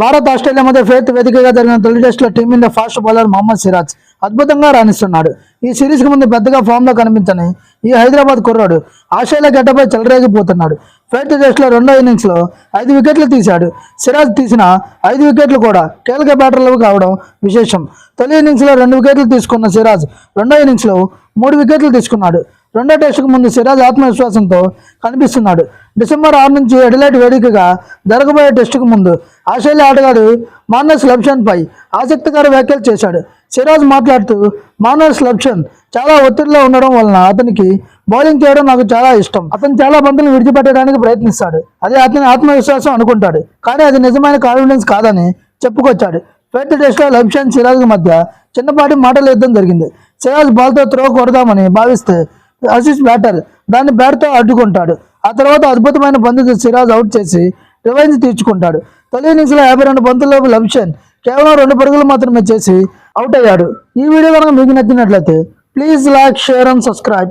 Bharat Australia మధ్య faith వేదికగా జరిగిన తొలి టెస్టులో team India fast bowler Mohammed Siraj అద్భుతంగా రాణిస్తున్నాడు. ఈ సిరీస్కు ముందు పెద్దగా ఫామ్లో కనిపించని ఈ హైదరాబాద్ కుర్రాడు ఆస్ట్రేలియా గడ్డపై చెలరేగిపోతున్నాడు. ఫేత్ టెస్టులో రెండో ఇన్నింగ్స్లో ఐదు వికెట్లు తీశాడు. సిరాజ్ తీసిన ఐదు వికెట్లు కూడా కీలక బ్యాటర్లకు కావడం విశేషం. తొలి ఇన్నింగ్స్లో రెండు వికెట్లు తీసుకున్న సిరాజ్ రెండో ఇన్నింగ్స్లో మూడు వికెట్లు తీసుకున్నాడు. రెండో టెస్టుకు ముందు సిరాజ్ ఆత్మవిశ్వాసంతో కనిపిస్తున్నాడు. డిసెంబర్ ఆరు నుంచి ఎడిలైట్ వేదికగా జరగబోయే టెస్టుకు ముందు ఆస్ట్రేలియా ఆటగాడు మానస్ లబ్షన్ పై ఆసక్తికర వ్యాఖ్యలు చేశాడు. సిరాజ్ మాట్లాడుతూ మానస్ లబ్షన్ చాలా ఒత్తిడిలో ఉండడం వలన అతనికి బౌలింగ్ చేయడం నాకు చాలా ఇష్టం. అతను చాలా బంతులు విడిచిపెట్టడానికి ప్రయత్నిస్తాడు. అది అతని ఆత్మవిశ్వాసం అనుకుంటాడు. కానీ అది నిజమైన కాన్ఫిడెన్స్ కాదని చెప్పుకొచ్చాడు. ఫెయిత్ టెస్ట్లో లబ్షన్ సిరాజ్ మధ్య చిన్నపాటి మాటల యుద్ధం జరిగింది. సిరాజ్ బాల్తో త్రో కొడదామని భావిస్తే ఆశీష్ బ్యాటర్. దాన్ని బ్యాట్తో అడ్డుకుంటాడు ఆ తర్వాత అద్భుతమైన బంతితో సిరాజ్ అవుట్ చేసి రివైన్స్ తీర్చుకుంటాడు. తొలి ఇన్నింగ్స్లో యాభై రెండు బంతుల్లో లబ్షన్ కేవలం రెండు పరుగులు మాత్రమే చేసి అవుట్ అయ్యాడు. ఈ వీడియో కనుక మీకు నచ్చినట్లయితే please like share and subscribe.